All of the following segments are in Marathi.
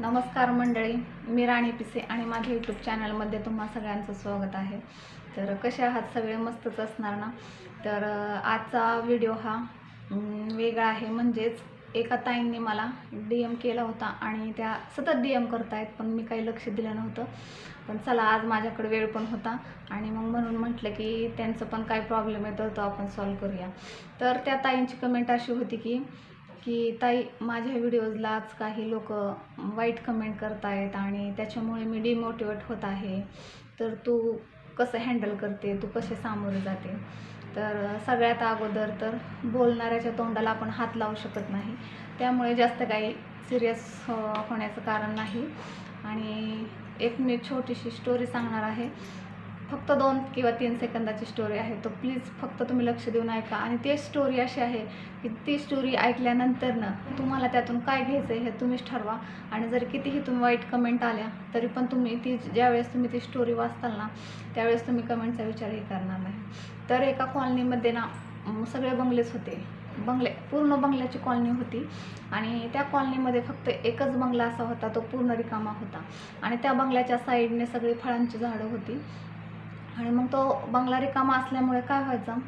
नमस्कार मंडळी मी राणी पिसे आणि माझ्या यूट्यूब चॅनलमध्ये तुम्हा सगळ्यांचं स्वागत आहे. तर कसे आहात सगळे? मस्तच असणार ना? तर आजचा व्हिडिओ हा वेगळा आहे. म्हणजेच एका ताईंनी मला डी एम केला होता आणि त्या सतत डी एम करतायत पण मी काही लक्ष दिलं नव्हतं. पण चला आज माझ्याकडे वेळ पण होता आणि मग म्हणून म्हटलं की त्यांचं पण काय प्रॉब्लेम आहे तर तो आपण सॉल्व करूया. तर त्या ताईंची कमेंट अशी होती की की ताई माझ्या व्हिडिओजलाच काही लोक वाईट कमेंट करतायत आणि त्याच्यामुळे मी डिमोटिवेट होत आहे. तर तू कसं हँडल करते? तू कसे सामोरे जाते? तर सगळ्यात अगोदर तर बोलणाऱ्याच्या तोंडाला आपण हात लावू शकत नाही. त्यामुळे जास्त काही सिरियस होण्याचं कारण नाही. आणि एक मी छोटीशी स्टोरी सांगणार आहे. फक्त दोन किंवा तीन सेकंदाची स्टोरी आहे. तो प्लीज फक्त तुम्ही लक्ष देऊन ऐका. आणि ती स्टोरी अशी आहे की ती स्टोरी ऐकल्यानंतर ना तुम्हाला त्यातून काय घ्यायचं आहे हे तुम्हीच ठरवा. आणि जर कितीही तुम्ही वाईट कमेंट आल्या तरी पण तुम्ही ती ज्यावेळेस तुम्ही ती स्टोरी वाचताल ना त्यावेळेस तुम्ही कमेंटचा विचारही करणार नाही. तर एका कॉलनीमध्ये ना सगळे बंगलेच होते. बंगले पूर्ण बंगल्याची कॉलनी होती. आणि त्या कॉलनीमध्ये फक्त एकच बंगला असा होता तो पूर्ण रिकामा होता. आणि त्या बंगल्याच्या साईडने सगळी फळांची झाडं होती. आणि मग तो बंगला रिकामा असल्यामुळे काय व्हायचं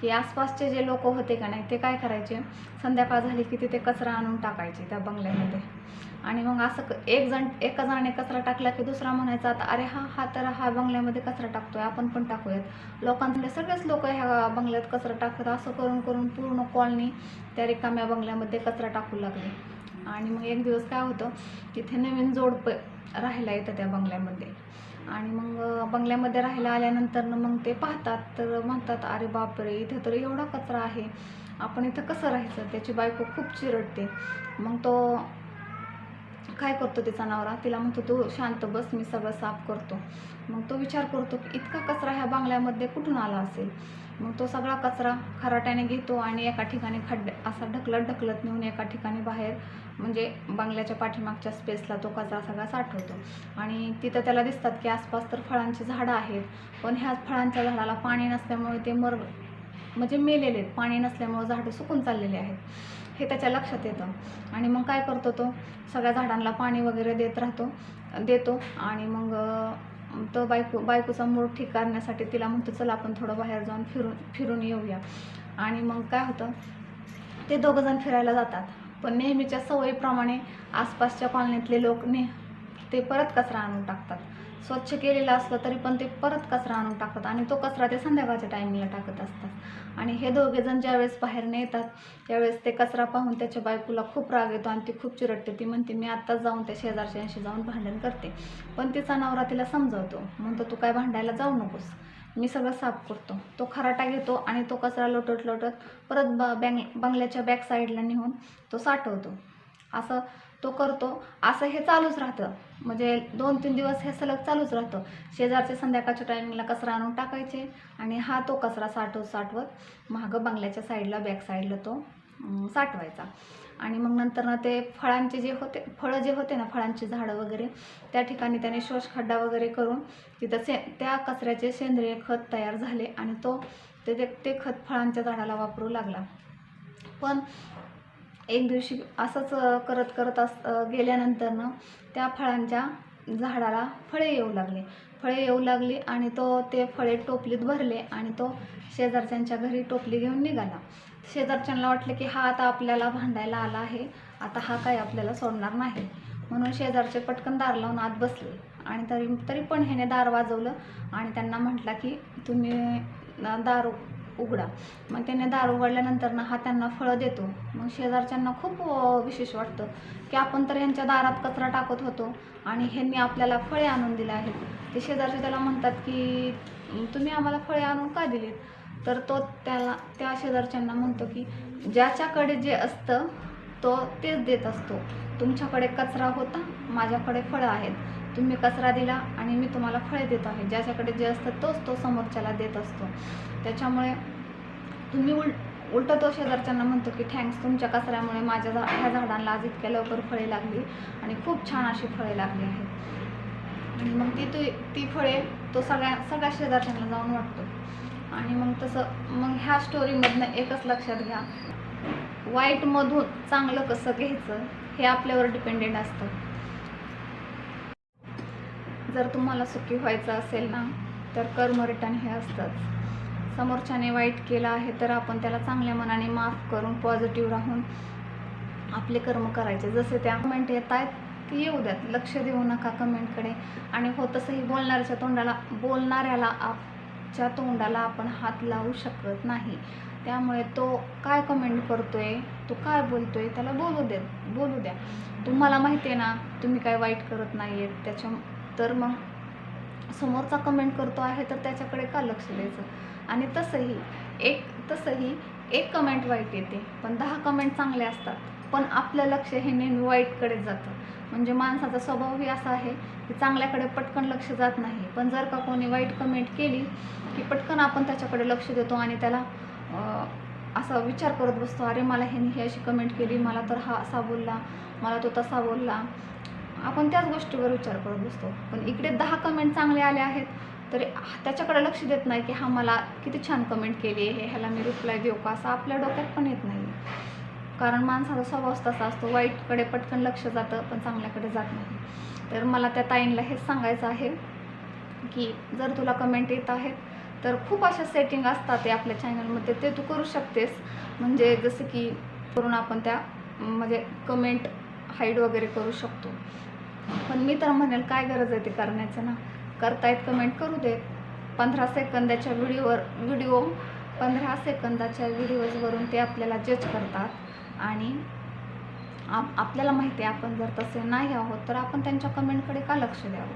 की आसपासचे जे लोक होते का नाही ते काय करायचे? संध्याकाळ झाली की तिथे कचरा आणून टाकायचे त्या बंगल्यामध्ये. आणि मग असं क- एक जण एका जणाने कचरा टाकला की दुसरा म्हणायचा आता अरे हा हा तर हा बंगल्यामध्ये कचरा टाकतोय आपण पण टाकूयात. लोकांतले सगळेच लोक ह्या बंगल्यात कचरा टाकतात. असं करून करून पूर्ण कॉलनी त्या रिकाम्या बंगल्यामध्ये कचरा टाकू लागले. आणि मग एक दिवस काय होतं तिथे नवीन जोडपं राहायला येतं त्या बंगल्यामध्ये. आणि मग बंगल्यामध्ये राहायला आल्यानंतर मग ते पाहतात तर म्हणतात अरे बापरे इथे तर एवढा कचरा आहे. आपण इथं कसं राहायचं? त्याची बायको खूप चिरडते. मग तो काय करतो तिचा नवरा? तिला म्हणतो तू शांत बस मी सगळं साफ करतो. मग तो विचार करतो की इतका कचरा ह्या बांगल्यामध्ये कुठून आला असेल? मग तो सगळा कचरा खराट्याने घेतो आणि एका ठिकाणी खड्ड असा ढकलत ढकलत नेऊन एका ठिकाणी बाहेर म्हणजे बंगल्याच्या पाठीमागच्या स्पेसला तो कचरा सगळा साठवतो. आणि तिथं त्याला दिसतात की आसपास तर फळांची झाडं आहेत पण ह्या फळांच्या झाडाला पाणी नसल्यामुळे ते मर म्हणजे मेलेले आहेत. पाणी नसल्यामुळे झाडं सुकून चाललेले आहेत. हे त्याच्या लक्षात येतं. आणि मग काय करतो तो? सगळ्या झाडांना पाणी वगैरे देत राहतो देतो. आणि मग तो बायको बायकोचा मूड ठीक करण्यासाठी तिला म्हणतो चला आपण थोडं बाहेर जाऊन फिरून फिरून येऊया. आणि मग काय होतं? ते दोघंजण फिरायला जातात. पण नेहमीच्या सवयीप्रमाणे आसपासच्या कॉलनीतले लोक ने ते परत कचरा आणून टाकतात. स्वच्छ केलेलं असलं तरी पण ते परत कचरा आणून टाकतात आणि तो कचरा ते संध्याकाळच्या टायमिंगला टाकत असतात. आणि हे दोघेजण ज्यावेळेस बाहेर येतात त्यावेळेस ते कचरा पाहून त्याच्या बायकोला खूप राग येतो आणि ती खूप चिरडते. ती म्हणते मी आत्ताच जाऊन त्या शेजारच्यांशी जाऊन भांडण करते. पण तिचा नवरा तिला समजवतो. म्हणतो तू काय भांडायला जाऊ नकोस. मी सगळं साफ करतो. तो खराटा घेतो आणि तो कचरा लोटत लोटत परत ब बँग बंगल्याच्या बॅक साईडला नेऊन तो साठवतो. असं तो करतो. असं हे चालूच राहतं. म्हणजे दोन तीन दिवस हे सलग चालूच राहतं. शेजारचे संध्याकाळच्या टायमिंगला कचरा आणून टाकायचे आणि हा तो कचरा साठवत साठवत मागं बंगल्याच्या साईडला बॅक साईडला तो साठवायचा. आणि मग नंतर ना ते फळांचे जे होते फळं जे होते ना फळांची झाडं वगैरे त्या ठिकाणी त्याने शोष खड्डा वगैरे करून तिथं से त्या कचऱ्याचे सेंद्रिय खत तयार झाले आणि तो ते ते- ते खत फळांच्या झाडाला वापरू लागला. पण एक दिवशी असंच करत करत अस गेल्यानंतरनं त्या फळांच्या झाडाला फळे येऊ लागले. फळे येऊ लागली आणि तो ते फळे टोपलीत भरले आणि तो शेजारच्यांच्या घरी टोपली घेऊन निघाला. शेजारच्यांना वाटलं की हा आता आपल्याला भांडायला आला आहे. आता हा काय आपल्याला सोडणार नाही. म्हणून शेजारचे पटकन दार लावून आत बसले. आणि तरी तरी पण ह्याने दार वाजवलं आणि त्यांना म्हटलं की तुम्ही दारू दार उघडा. मग त्याने दार उघडल्यानंतर ना हा त्यांना फळं देतो. मग शेजारच्यांना खूप विशेष वाटतं की आपण तर यांच्या दारात कचरा टाकत होतो आणि ह्यांनी आपल्याला फळे आणून दिले आहेत. ते शेजारचे त्याला म्हणतात की तुम्ही आम्हाला फळे आणून का दिलीत? तर तो त्याला त्या शेजारच्यांना म्हणतो की ज्याच्याकडे जे असतं तो तेच देत असतो. तुमच्याकडे कचरा होता माझ्याकडे फळं आहेत. तुम्ही कचरा दिला आणि मी तुम्हाला फळे देत आहे. ज्याच्याकडे जे असतं तोच तो समोरच्याला देत असतो. त्याच्यामुळे तुम्ही उल उलट तो शेजारच्यांना म्हणतो की थँक्स तुमच्या कचऱ्यामुळे माझ्या झा ह्या झाडांना आज इतक्या लवकर फळे लागली आणि खूप छान अशी फळे लागली आहेत. आणि मग ती ती ती फळे तो सगळ्या सगळ्या शेजारच्यांना जाऊन वाटतो. आणि मग तसं मग ह्या स्टोरीमधनं एकच लक्षात घ्या. वाईटमधून चांगलं कसं घ्यायचं हे आपल्यावर डिपेंडेंट असतं. जर तुम्हाला सुखी व्हायचं असेल ना तर कर्म रिटर्न हे असतंच. समोरच्याने वाईट केलं आहे तर आपण त्याला चांगल्या मनाने माफ करून पॉझिटिव्ह राहून आपले कर्म करायचे. जसे त्या कमेंट येत आहेत ती येऊ द्यात लक्ष देऊ नका कमेंटकडे आणि हो तसंही बोलणाऱ्याच्या तोंडाला बोलणाऱ्याला आपच्या तोंडाला आपण हात लावू शकत नाही. त्यामुळे तो काय कमेंट करतोय तो काय बोलतोय त्याला बोलू दे बोलू द्या. तुम्हाला माहिती आहे ना तुम्ही काय वाईट करत नाही आहेत त्याच्या तर मग समोरचा कमेंट करतो आहे तर त्याच्याकडे का लक्ष द्यायचं? आणि तसंही एक तसंही एक कमेंट वाईट येते. पण दहा कमेंट चांगले असतात. पण आपलं लक्ष हे नेहमी वाईटकडे जातं. म्हणजे माणसाचा स्वभावही असा आहे की चांगल्याकडे पटकन लक्ष जात नाही. पण जर का कोणी वाईट कमेंट केली की पटकन आपण त्याच्याकडे लक्ष देतो आणि त्याला असा विचार करत बसतो अरे मला ह्याने ही अशी कमेंट केली मला तर हा असा बोलला मला तो तसा बोलला. आपण त्याच गोष्टीवर विचार करत बसतो. पण इकडे दहा कमेंट चांगले आले आहेत तरी त्याच्याकडे लक्ष देत नाही की हा मला किती छान कमेंट केली आहे ह्याला मी रिप्लाय देऊ का? असं आपल्या डोक्यात पण येत नाही कारण माणसाचा स्वभाव तसा असतो वाईटकडे पटकन लक्ष जातं पण चांगल्याकडे जात नाही. तर मला त्या ताईंना हेच सांगायचं आहे की जर तुला कमेंट येत आहेत तर खूप अशा सेटिंग असतात ते आपल्या चॅनलमध्ये ते तू करू शकतेस. म्हणजे जसं की करून आपण त्या म्हणजे कमेंट हाईड वगैरे करू शकतो. पण मी तर म्हणेल काय गरज आहे ते करण्याचं ना? करतायत कमेंट करू देत. पंधरा सेकंदाच्या व्हिडिओवर व्हिडिओ पंधरा सेकंदाच्या व्हिडिओजवरून ते आपल्याला जज करतात. आणि आप आपल्याला माहिती आहे आपण जर तसे नाही आहोत तर आपण त्यांच्या कमेंटकडे का लक्ष द्यावं?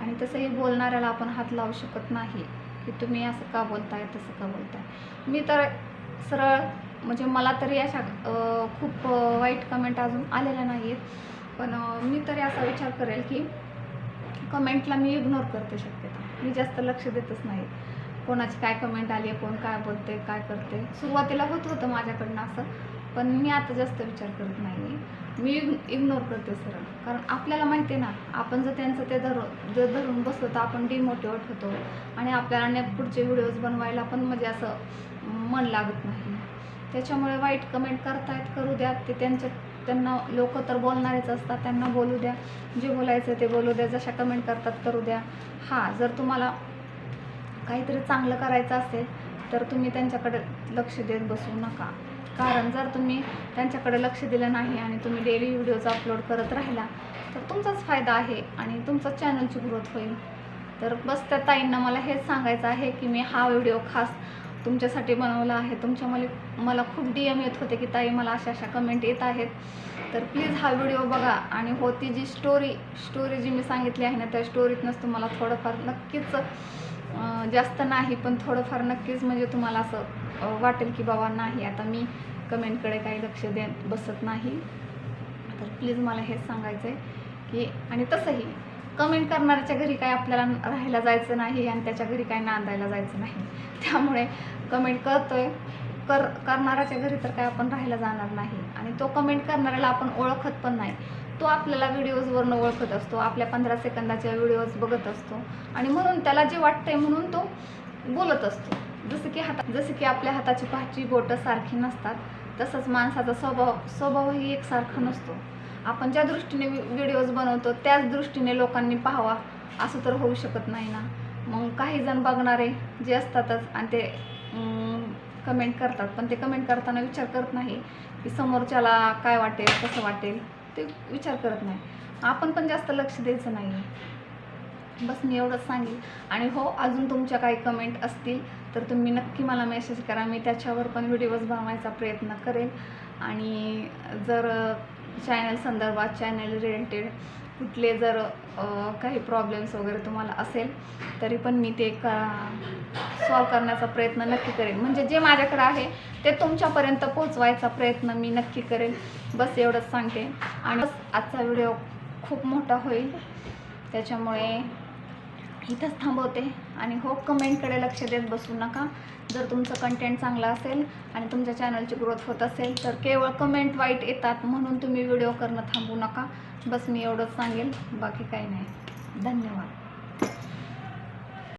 आणि तसंही बोलणाऱ्याला आपण हात लावू शकत नाही की तुम्ही असं का बोलताय तसं का बोलताय? मी तर सरळ म्हणजे मला तरी अशा खूप वाईट कमेंट अजून आलेल्या नाही आहेत पण मी तरी असा विचार करेल की कमेंटला मी इग्नोर करते शक्यता. मी जास्त लक्ष देतच नाही. कोणाची काय कमेंट आली आहे कोण काय बोलते काय करते सुरुवातीला होत होतं माझ्याकडनं असं पण मी आता जास्त विचार करत नाही मी इग्नोर करते सरळ. कारण आपल्याला माहिती आहे ना आपण जर त्यांचं ते धरून जर धरून बसलो तर आपण डिमोटिवेट होतो. आणि आपल्याला ने पुढचे व्हिडिओज बनवायला पण म्हणजे असं मन लागत नाही. त्याच्यामुळे वाईट कमेंट करतायत करू द्या ते त्यांच्या त्यांना लोक तर बोलणारेच असतात त्यांना बोलू द्या. जे बोलायचं ते बोलू द्या जशा कमेंट करतात करू द्या. हां जर तुम्हाला काहीतरी चांगलं करायचं असेल तर तुम्ही त्यांच्याकडे लक्ष देत बसू नका. कारण जर तुम्ही त्यांच्याकडे लक्ष दिलं नाही आणि तुम्ही डेली व्हिडिओज अपलोड करत राहिला तर तुमचाच फायदा आहे आणि तुमचा चॅनलची ग्रोथ होईल. तर बस त्या ताईंना मला हेच सांगायचं आहे की मी हा व्हिडिओ खास तुमच्यासाठी बनवलं आहे. तुमच्या मला मला खूप डी एम येत होते की ताई मला अशा अशा कमेंट येत आहेत. तर प्लीज हा व्हिडिओ बघा. आणि होती जी स्टोरी स्टोरी जी मी सांगितली आहे ना त्या स्टोरीतनंच तुम्हाला थोडंफार नक्कीच जास्त नाही पण थोडंफार नक्कीच म्हणजे तुम्हाला असं वाटेल की बाबा नाही आता मी कमेंटकडे काही लक्ष देत बसत नाही. तर प्लीज मला हेच सांगायचं आहे की आणि तसंही कमेंट करणाऱ्याच्या घरी काय आपल्याला राहायला जायचं नाही आणि त्याच्या घरी काय नांदायला जायचं नाही. त्यामुळे कमेंट करतोय. कर करणाऱ्याच्या घरी तर काय आपण राहायला जाणार नाही. आणि तो कमेंट करणाऱ्याला आपण ओळखत पण नाही. तो आपल्याला व्हिडिओजवरनं ओळखत असतो. आपल्या पंधरा सेकंदाच्या व्हिडिओज बघत असतो. आणि म्हणून त्याला जे वाटतंय म्हणून तो बोलत असतो. जसं की हाता जसं की आपल्या हाताची पाचवी बोटं सारखी नसतात. तसंच माणसाचा स्वभाव स्वभावही एकसारखा नसतो. आपण ज्या दृष्टीने व्हिडिओज बनवतो त्याच दृष्टीने लोकांनी पाहावा. असं तर होऊ शकत नाही ना. मग काही जण बघणारे जे असतातच आणि ते कमेंट करतात. पण ते कमेंट करताना विचार करत नाही की समोरच्याला काय वाटेल कसं वाटेल ते विचार करत नाही. आपण पण जास्त लक्ष द्यायचं नाही बस मी एवढंच सांगेल आणि हो अजून तुमच्या काही कमेंट असतील तर तुम्ही नक्की मला मेसेज करा. मी त्याच्यावर पण व्हिडिओज बनवायचा प्रयत्न करेल आणि जर चॅनल संदर्भात चॅनल रिलेटेड कुठले जर काही प्रॉब्लेम्स वगैरे तुम्हाला असेल तरी पण मी ते का सॉल्व करण्याचा प्रयत्न नक्की करेन. म्हणजे जे माझ्याकडे आहे ते तुमच्यापर्यंत पोहोचवायचा प्रयत्न मी नक्की करेन. बस एवढंच सांगते. आणि बस आजचा व्हिडिओ खूप मोठा होईल. त्याच्यामुळे इथंच थांबवते. आणि हो कमेंटकडे लक्ष देत बसू नका. जर तुमचं कंटेंट चांगलं असेल आणि तुमच्या चॅनलची ग्रोथ होत असेल तर केवळ कमेंट वाईट येतात म्हणून तुम्ही व्हिडिओ करणं थांबू नका. बस मी एवढंच सांगेल. बाकी काही नाही. धन्यवाद.